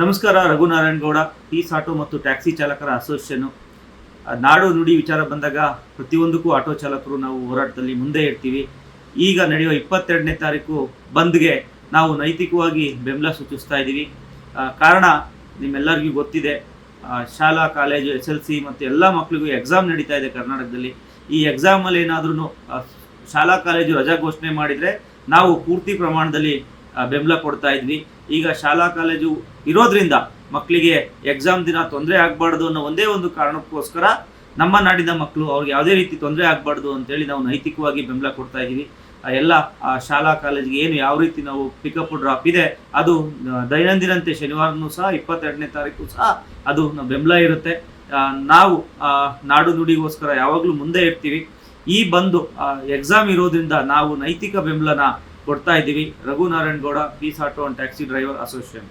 ನಮಸ್ಕಾರ, Raghunarayana Gowda. Peace auto ಮತ್ತು taxi ಚಾಲಕರ ಅಸೋಸಿಯೇಷನ್. ನಾಡು ನುಡಿ ವಿಚಾರ ಬಂದಾಗ ಪ್ರತಿಯೊಂದಕ್ಕೂ ಆಟೋ ಚಾಲಕರು ನಾವು ಹೋರಾಟದಲ್ಲಿ ಮುಂದೆ ಇರ್ತೀವಿ. ಈಗ ನಡೆಯುವ ಇಪ್ಪತ್ತೆರಡನೇ ತಾರೀಕು ಬಂದ್ಗೆ ನಾವು ನೈತಿಕವಾಗಿ ಬೆಂಬಲ ಸೂಚಿಸ್ತಾ ಇದ್ದೀವಿ. ಕಾರಣ ನಿಮ್ಮೆಲ್ಲರಿಗೂ ಗೊತ್ತಿದೆ. ಶಾಲಾ, ಕಾಲೇಜು, ಎಸ್ ಎಲ್ ಸಿ ಮತ್ತು ಎಲ್ಲ ಮಕ್ಕಳಿಗೂ ಎಕ್ಸಾಮ್ ನಡೀತಾ ಇದೆ ಕರ್ನಾಟಕದಲ್ಲಿ. ಈ ಎಕ್ಸಾಮಲ್ಲಿ ಏನಾದ್ರೂ ಶಾಲಾ, ಕಾಲೇಜು ರಜಾ ಘೋಷಣೆ ಮಾಡಿದರೆ ನಾವು ಪೂರ್ತಿ ಪ್ರಮಾಣದಲ್ಲಿ ಬೆಂಬಲ ಕೊಡ್ತಾ ಇದ್ವಿ. ಈಗ ಶಾಲಾ ಕಾಲೇಜು ಇರೋದ್ರಿಂದ ಮಕ್ಕಳಿಗೆ ಎಕ್ಸಾಮ್ ದಿನ ತೊಂದರೆ ಆಗಬಾರ್ದು ಅನ್ನೋ ಒಂದೇ ಒಂದು ಕಾರಣಕ್ಕೋಸ್ಕರ ನಮ್ಮ ನಾಡಿನ ಮಕ್ಕಳು ಅವ್ರಿಗೆ ಯಾವುದೇ ರೀತಿ ತೊಂದರೆ ಆಗಬಾರ್ದು ಅಂತೇಳಿ ನಾವು ನೈತಿಕವಾಗಿ ಬೆಂಬಲ ಕೊಡ್ತಾ ಇದ್ದೀವಿ. ಎಲ್ಲ, ಆ, ಶಾಲಾ ಕಾಲೇಜಿಗೆ ಏನು ಯಾವ ರೀತಿ ನಾವು ಪಿಕಪ್ ಡ್ರಾಪ್ ಇದೆ, ಅದು ದೈನಂದಿನಂತೆ ಶನಿವಾರನೂ ಸಹ, ಇಪ್ಪತ್ತೆರಡನೇ ತಾರೀಕು ಸಹ ಅದು ಬೆಂಬಲ ಇರುತ್ತೆ. ನಾವು ನಾಡು ನುಡಿಗೋಸ್ಕರ ಯಾವಾಗಲೂ ಮುಂದೆ ಇರ್ತೀವಿ. ಈ ಬಂದು ಎಕ್ಸಾಮ್ ಇರೋದ್ರಿಂದ ನಾವು ನೈತಿಕ ಬೆಂಬಲನ ಕೊಡ್ತಾ ಇದ್ದೀವಿ. Raghunarayan Gowda peace auto and taxi driver association